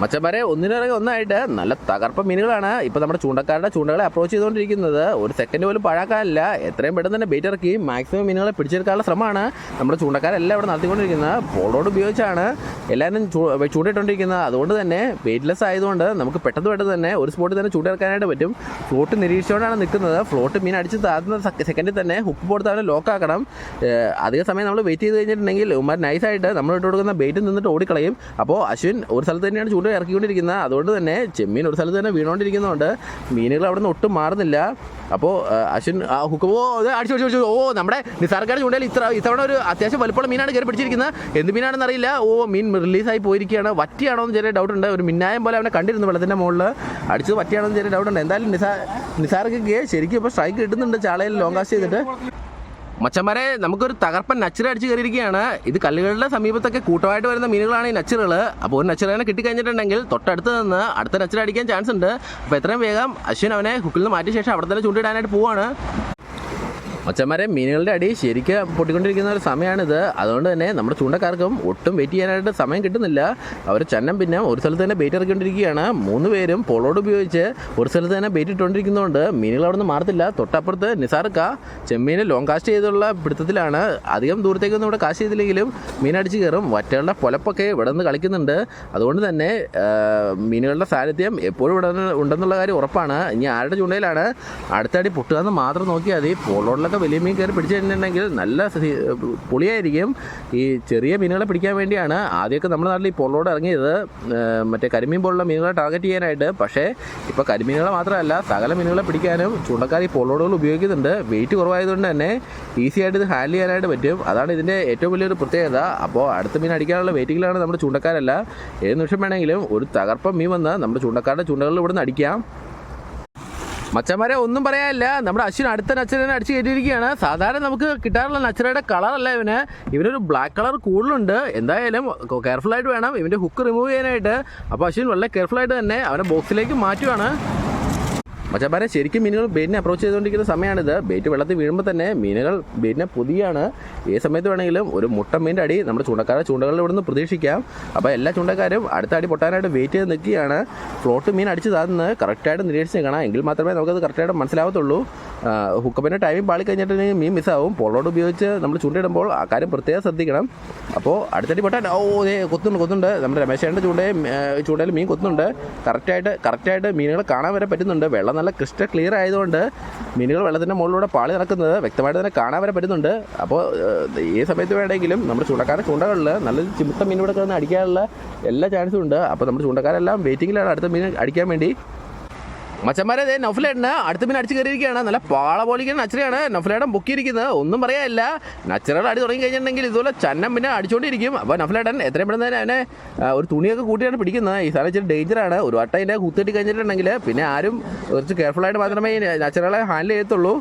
മച്ചന്മാരെ ഒന്നിനിറങ്ങി ഒന്നായിട്ട് നല്ല തകർപ്പ മീനുകളാണ് ഇപ്പോൾ നമ്മുടെ ചൂണ്ടക്കാരുടെ ചൂണ്ടകളെ അപ്രോച്ച് ചെയ്തുകൊണ്ടിരിക്കുന്നത്. ഒരു സെക്കൻഡ് പോലും പഴാക്കാനില്ല. എത്രയും പെട്ടെന്ന് തന്നെ ബേറ്റ് ഇറക്കി മാക്സിമം മീനുകളെ പിടിച്ചെടുക്കാനുള്ള ശ്രമമാണ് നമ്മുടെ ചൂണ്ടക്കാരെല്ലാം ഇവിടെ നടത്തിക്കൊണ്ടിരിക്കുന്നത്. പോളോട് ഉപയോഗിച്ചാണ് എല്ലാവരും ചൂണ്ടിട്ടുകൊണ്ടിരിക്കുന്നത് അതുകൊണ്ട് തന്നെ വെയിറ്റ്ലെസ് ആയതുകൊണ്ട് നമുക്ക് പെട്ടെന്ന് പെട്ടെന്ന് തന്നെ ഒരു സ്പോട്ടിൽ തന്നെ ചൂണ്ടിറക്കാനായിട്ട് പറ്റും. ഫ്ലോട്ട് നിരീക്ഷിച്ചുകൊണ്ടാണ് നിൽക്കുന്നത്. ഫ്ലോട്ട് മീൻ അടിച്ച് താഴ്ന്ന സെക്കൻഡിൽ തന്നെ ഹുക്ക് പോടുത്ത് അവനെ ലോക്ക് ആക്കണം. ഏഹ് അധിക സമയം നമ്മൾ വെയിറ്റ് ചെയ്ത് കഴിഞ്ഞിട്ടുണ്ടെങ്കിൽ ഉമ്മാർ നൈസായിട്ട് നമ്മൾ ഇട്ട് കൊടുക്കുന്ന ബെയ്റ്റ് നിന്നിട്ട് ഓടിക്കളയും. അപ്പോൾ അശ്വിൻ ഒരു സ്ഥലത്ത് തന്നെയാണ് ചൂണ്ട ഇറക്കിക്കൊണ്ടിരിക്കുന്നത് അതുകൊണ്ട് തന്നെ ചെമ്മീൻ ഒരു സ്ഥലത്ത് തന്നെ വീണുകൊണ്ടിരിക്കുന്നതുകൊണ്ട് മീനുകൾ അവിടെ നിന്ന് ഒട്ടും മാറുന്നില്ല. അപ്പോൾ അശ്വിൻ ആ ഹുക്ക് ഓ അത് അടിച്ചു അടിച്ചു ഓ നമ്മുടെ നിസാർക്കാട് ചൂണ്ടയിൽ ഇത്ര ഇത്തവണ ഒരു അത്യാവശ്യം വലുപ്പമുള്ള മീനാണ് കയറി പിടിച്ചിരിക്കുന്നത്. എന്ത് മീനാണെന്ന് അറിയില്ല. ഓ മീൻ റിലീസായി പോയിരിക്കുകയാണ്. വറ്റിയാണോ എന്ന് ചെറിയ ഡൗട്ട് ഉണ്ട്. ഒരു മിന്നായം പോലെ അവനെ കണ്ടിരുന്നു വെള്ളത്തിന്റെ മുകളിൽ അടിച്ചത് വറ്റിയാണോ എന്ന് ചെറിയ ഡൗട്ട് ഉണ്ട്. എന്തായാലും നിസാ നിസാർക്ക് ശരിക്കും ഇപ്പോൾ സ്ട്രൈക്ക് കിട്ടുന്നുണ്ട് ചാളയിൽ. ലോങ് കാസ്റ്റ് ചെയ്തിട്ട്. മച്ചന്മാരെ നമുക്കൊരു തകർപ്പൻ നച്ചിറ അടിച്ച് കയറിയിരിക്കുകയാണ്. ഇത് കല്ലുകളുടെ സമീപത്തൊക്കെ കൂട്ടമായിട്ട് വരുന്ന മീനുകളാണ് ഈ നച്ചറുകൾ അപ്പോൾ ഒരു നച്ചിറനെ കിട്ടിക്കഴിഞ്ഞിട്ടുണ്ടെങ്കിൽ തൊട്ടടുത്ത് നിന്ന് അടുത്ത നച്ചിറ അടിക്കാൻ ചാൻസ് ഉണ്ട്. അപ്പോൾ എത്രയും വേഗം അശ്വിൻ അവനെ ഹുക്കിൽ നിന്ന് മാറ്റിയ ശേഷം അവിടെ തന്നെ ചൂണ്ടിടാനായിട്ട് പോവാണ്. മച്ചന്മാരെ മീനുകളുടെ അടി ശരിക്കും പൊട്ടിക്കൊണ്ടിരിക്കുന്ന ഒരു സമയമാണിത് അതുകൊണ്ട് തന്നെ നമ്മുടെ ചൂണ്ടക്കാർക്കും ഒട്ടും വെയിറ്റ് ചെയ്യാനായിട്ട് സമയം കിട്ടുന്നില്ല. അവർ ചന്നം പിന്നെ ഒരു സ്ഥലത്ത് തന്നെ ബേറ്റ് ഇറക്കിക്കൊണ്ടിരിക്കുകയാണ്. മൂന്ന് പേരും പോളോട് ഉപയോഗിച്ച് ഒരു സ്ഥലത്ത് തന്നെ ബേറ്റ് ഇട്ടുകൊണ്ടിരിക്കുന്നതുകൊണ്ട് മീനുകൾ അവിടെ നിന്ന് മാറത്തില്ല. തൊട്ടപ്പുറത്ത് നിസാർക്ക ചെമ്മീന് ലോങ് കാസ്റ്റ് ചെയ്തുള്ള പിടുത്തത്തിലാണ്. അധികം ദൂരത്തേക്കൊന്നും ഇവിടെ കാസ്റ്റ് ചെയ്തില്ലെങ്കിലും മീനടിച്ച് കയറും. വറ്റകളുടെ പൊലപ്പൊക്കെ ഇവിടെ നിന്ന് കളിക്കുന്നുണ്ട്. അതുകൊണ്ട് തന്നെ മീനുകളുടെ സാന്നിധ്യം എപ്പോഴും ഇവിടെ ഉണ്ടെന്നുള്ള കാര്യം ഉറപ്പാണ്. ഇനി ആരുടെ ചൂണ്ടയിലാണ്? അടുത്തടി പൊട്ടുക എന്ന് മാത്രം നോക്കിയാൽ മതി. പോളോടിലൊക്കെ വലിയ മീൻ കയറി പിടിച്ചു കഴിഞ്ഞിട്ടുണ്ടെങ്കിൽ നല്ല പൊളിയായിരിക്കും. ഈ ചെറിയ മീനുകളെ പിടിക്കാൻ വേണ്ടിയാണ് ആദ്യമൊക്കെ നമ്മുടെ നാട്ടിൽ ഈ പൊള്ളോട് ഇറങ്ങിയത്. മറ്റേ കരിമീൻ പോലുള്ള മീനുകളെ ടാർഗറ്റ് ചെയ്യാനായിട്ട്. പക്ഷേ ഇപ്പോൾ കരിമീനുകളെ മാത്രമല്ല സകല മീനുകളെ പിടിക്കാനും ചൂണ്ടക്കാർ ഈ പൊള്ളോടുകൾ ഉപയോഗിക്കുന്നുണ്ട്. വെയിറ്റ് കുറവായതുകൊണ്ട് തന്നെ ഈസി ആയിട്ട് ഇത് ഹാൻഡിൽ ചെയ്യാനായിട്ട് പറ്റും. അതാണ് ഇതിന്റെ ഏറ്റവും വലിയൊരു പ്രത്യേകത. അപ്പോൾ അടുത്ത മീൻ അടിക്കാനുള്ള വെയിറ്റിങ്ങിലാണ് നമ്മുടെ ചൂണ്ടക്കാരല്ല. ഏത് നിമിഷം വേണമെങ്കിലും ഒരു തകർപ്പം മീൻ വന്ന് നമ്മുടെ ചൂണ്ടക്കാരുടെ ചൂണ്ടകളിൽ ഇവിടെ നിന്ന് അടിക്കാം. മച്ചന്മാരെ ഒന്നും പറയാനില്ല. നമ്മുടെ അശ്വിൻ അടുത്ത നച്ചറിനെ അടിച്ച് കയറ്റിയിരിക്കുകയാണ്. സാധാരണ നമുക്ക് കിട്ടാറുള്ള നച്ചറയുടെ കളറല്ല ഇവന്. ഇവനൊരു ബ്ലാക്ക് കളർ കൂടുതലുണ്ട്. എന്തായാലും കെയർഫുൾ ആയിട്ട് വേണം ഇവന്റെ ഹുക്ക് റിമൂവ് ചെയ്യാനായിട്ട്. അപ്പോൾ അശ്വിൻ വളരെ കെയർഫുൾ ആയിട്ട് തന്നെ അവനെ ബോക്സിലേക്ക് മാറ്റുവാണ്. മച്ചന്മാരെ ശരിക്കും മീനുകൾ ബെയിറ്റിനെ അപ്രോച്ച് ചെയ്തുകൊണ്ടിരിക്കുന്ന സമയമാണിത് ബെയ്റ്റ് വെള്ളത്തിൽ വീഴുമ്പോൾ തന്നെ മീനുകൾ ബെയിറ്റിനെ പുതിയാണ്. ഏത് സമയത്ത് വേണമെങ്കിലും ഒരു മുട്ട മീന്റെ അടി നമ്മുടെ ചൂണ്ടക്കാരുടെ ചൂണ്ടകളിൽ ഇവിടുന്ന് പ്രതീക്ഷിക്കാം. അപ്പോൾ എല്ലാ ചൂണ്ടക്കാരും അടുത്ത അടി പൊട്ടാനായിട്ട് വെയിറ്റ് ചെയ്ത് നിൽക്കുകയാണ്. ഫ്ലോട്ട് മീൻ അടിച്ച് താന്ന് കറക്റ്റായിട്ട് നിരീക്ഷിച്ച് നിൽക്കണം. എങ്കിൽ മാത്രമേ നമുക്കത് കറക്റ്റായിട്ട് മനസ്സിലാവത്തുള്ളൂ. ഹുക്കപ്പിന്റെ ടൈമിംഗ് പാളി കഴിഞ്ഞിട്ടുണ്ടെങ്കിൽ മീൻ മിസ്സാവും പോളോട് ഉപയോഗിച്ച് നമ്മൾ ചൂണ്ടയിടുമ്പോൾ ആ കാര്യം പ്രത്യേകം ശ്രദ്ധിക്കണം. അപ്പോൾ അടുത്തടി പൊട്ടാൻ ഓ കൊത്തുന്നുണ്ട് കൊത്തുന്നുണ്ട് നമ്മുടെ രമേശേന്റെ ചൂണ്ടയും ചൂണ്ടയിൽ മീൻ കൊത്തുന്നുണ്ട്. കറക്റ്റായിട്ട് കറക്റ്റായിട്ട് മീനുകൾ കാണാൻ വരെ പറ്റുന്നുണ്ട്. വെള്ളം നല്ല ക്രിസ്റ്റൽ ക്ലിയർ ആയതുകൊണ്ട് മീനുകൾ വെള്ളത്തിന്റെ മുകളിലൂടെ പാളി നടക്കുന്നത് വ്യക്തമായിട്ട് തന്നെ കാണാൻ വരെ പറ്റുന്നുണ്ട്. അപ്പോൾ ഈ സമയത്ത് വേണമെങ്കിലും നമ്മുടെ ചൂണ്ടക്കാരുടെ ചൂണ്ടകളിൽ നല്ല ചിമുത്ത മീൻ കിടന്ന് അടിക്കാനുള്ള എല്ലാ ചാൻസും ഉണ്ട്. അപ്പോൾ നമ്മുടെ ചൂണ്ടക്കാരെല്ലാം വെയിറ്റിങ്ങിലാണ് അടുത്ത മീൻ അടിക്കാൻ വേണ്ടി. മച്ചന്മാരെ അതെ നഫ്ലേട്ടന് അടുത്ത് പിന്നെ അടിച്ച് കയറിയിരിക്കുകയാണ്. നല്ല പാള പോലിക്കുന്ന നച്ചറയാണ് നഫ്ലേട്ടൻ പൊക്കിയിരിക്കുന്നത്. ഒന്നും പറയാനില്ല. നച്ചറകൾ അടി തുടങ്ങി കഴിഞ്ഞിട്ടുണ്ടെങ്കിൽ ഇതുപോലെ ചന്നം പിന്നെ അടിച്ചുകൊണ്ടിരിക്കും അപ്പോൾ നഫ്ലേട്ടൻ എത്രയും പെട്ടെന്ന് അവനെ ഒരു തുണിയൊക്കെ കൂട്ടിയാണ് പിടിക്കുന്നത്. ഈ സാധനം ഇച്ചിരി ഡേഞ്ചറാണ് ഒരു വട്ടം അതിന്റെ കുത്തിയിട്ട് കഴിഞ്ഞിട്ടുണ്ടെങ്കിൽ പിന്നെ ആരും കുറച്ച് കെയർഫുൾ ആയിട്ട് മാത്രമേ നച്ചറകളെ ഹാൻഡിൽ ചെയ്യത്തുള്ളൂ.